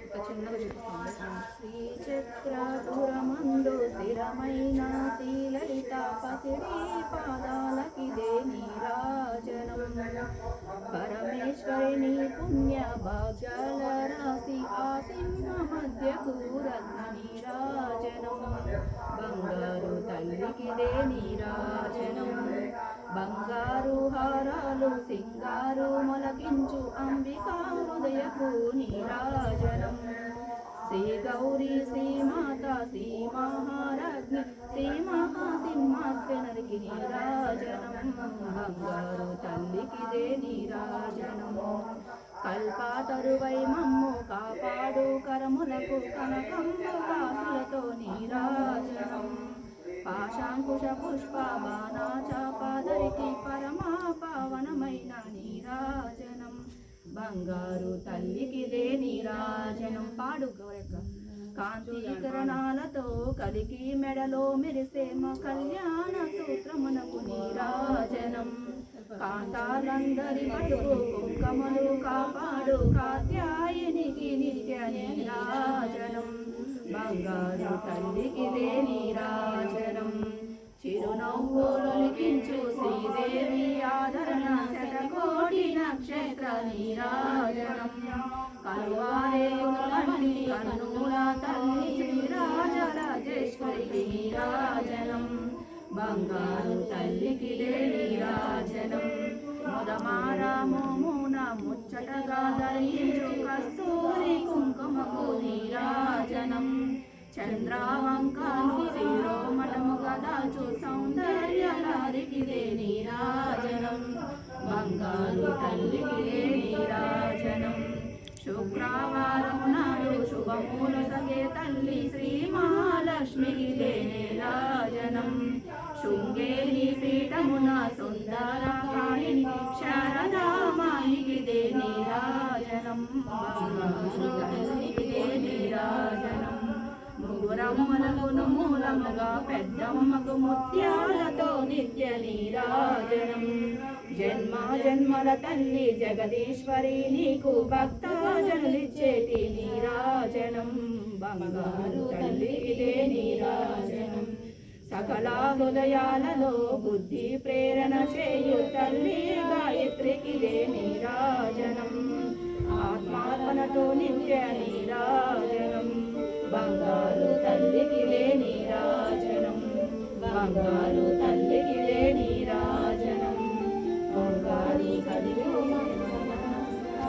చిన్నగా చెప్తాను శ్రీచక్రపురమందు స్థిరమైన శ్రీలలిత పసిడి పాదాలకిదే నీరాజనం. పరమేశ్వరిని పుణ్య భాగ్యాల రాశి ఆ సింహ మధ్యకు రత్న నీరాజనం. బంగారు తల్లికిదే నీరాజనం. బంగారు హారాలు సింగారు మొలకించు అంబికా హృదయకు నీరాజనం శ్రీ గౌరీ శ్రీ మాత శ్రీ మహారాజ్ఞి శ్రీ మహాసింహాస్కనరికి నీరాజనం బంగారు తల్లికిదే నీరాజనం కల్పాతరువై మమ్ము కాపాడు కరములకు కనకంబు కాసులతో నీరాజనం పాశాంకుశ పుష్ప బాణాచాపాదరికి పరమా పావనమైన నీరా బంగారు తల్లికిదే నీరాజనం పాడు గౌరక్క. కాంతి కిరణాలతో కలికి మెడలో మెరిసే మా కళ్యాణ సూత్రమునకు నీరాజనం. కాంతాలందరి పట్టుకు కుంకమలు కాపాడు కాత్యాయనికి నిత్య నీరాజనం. బంగారు తల్లికిదే నీరాజనం. చిరునవ్వులొలికించు శ్రీదేవి ఆదరణ శతకోటి నక్షత్ర కులమణి కన్నుల తల్లి శ్రీరాజరాజేశ్వరి నీరాజనం బంగారు తల్లికి నీరాజనం ముచ్చటగా ధరించు కస్తూరి కుంకుమకు నీరాజనం చంద్రావంకాను శిరోమణము గదాచు సౌందర్య మహాలక్ష్మికిదే నీరాజనం శృంగేరి పీఠమున సుందర కాళిని శారదామాయికిదే నీరాజనం బంగారు తల్లికిదే నీరాజనం మూలముగా పెద్దమ్మకు ముత్యాలతో నిత్య నీరాజనం. జన్మ జన్మల తల్లి జగదీశ్వరి నీకు భక్తజనులిచ్చేటి నీరాజనం. బంగారు తల్లి ఇదే నీరాజనం. సకల హృదయాలలో బుద్ధి ప్రేరణ చేయు తల్లి గాయత్రికిదే నీరాజనం ఆత్మార్పణతో నిత్య నీరాజనం. బంగారు తల్లికిదే నీరాజనం. బంగారు